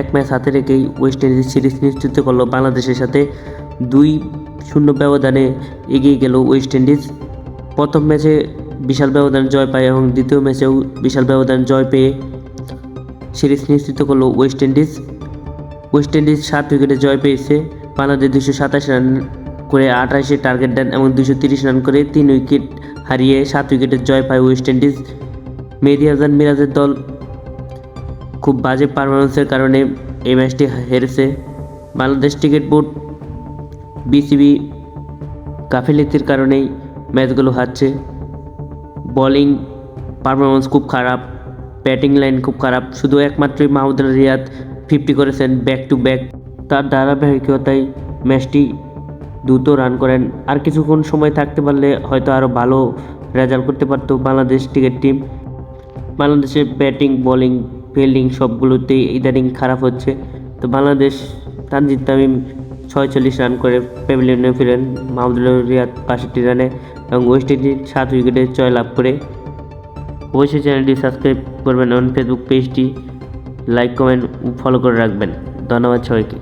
এক ম্যাচ হাতে রেখেই ওয়েস্ট ইন্ডিজ সিরিজ নিশ্চিত করল বাংলাদেশের সাথে। দুই শূন্য ব্যবধানে এগিয়ে গেল ওয়েস্ট ইন্ডিজ। প্রথম ম্যাচে বিশাল ব্যবধান জয় পায় এবং দ্বিতীয় ম্যাচেও বিশাল ব্যবধান জয় পেয়ে সিরিজ নিশ্চিত করল ওয়েস্ট ইন্ডিজ। ওয়েস্ট ইন্ডিজ সাত উইকেটে জয় পেয়েছে। বাংলাদেশ দুশো সাতাশ রান করে আঠাশে টার্গেট দেন এবং দুশো তিরিশ রান করে তিন উইকেট হারিয়ে সাত উইকেটে জয় পায় ওয়েস্ট ইন্ডিজ। মেহেদি হাসান মিরাজের দল খুব বাজে পারফরমেন্সের কারণে এই ম্যাচটি হেরেছে। বাংলাদেশ ক্রিকেট বোর্ড বিসিবি গাফিলতির কারণেই ম্যাচগুলো হারছে। বোলিং পারফরমেন্স খুব খারাপ ব্যাটিং লাইন খুব খারাপ। শুধু একমাত্রই মাহমুদুল রিয়াদ ফিফটি করেছেন ব্যাক টু ব্যাক তার ধারাবাহিকতায় ম্যাচটি দ্রুত রান করেন। আর কিছুক্ষণ সময় থাকতে পারলে হয়তো আরও ভালো রেজাল্ট করতে পারতো বাংলাদেশ ক্রিকেট টিম বাংলাদেশের ব্যাটিং বোলিং ফিল্ডিং সবগুলোতেই ইদানিং খারাপ হচ্ছে। তো বাংলাদেশ তানজিদ তামিম ছয়চল্লিশ রান করে প্যাভিলিয়নে ফিরেন মাহমুদুল রিয়াদ বাষট্টি রানে এবং ওয়েস্ট ইন্ডিজ সাত উইকেটে জয় লাভ করে। অবশ্যই চ্যানেলটি সাবস্ক্রাইব করবেন এবং ফেসবুক পেজটি লাইক, কমেন্ট ফলো করে রাখবেন। ধন্যবাদ সবাইকে।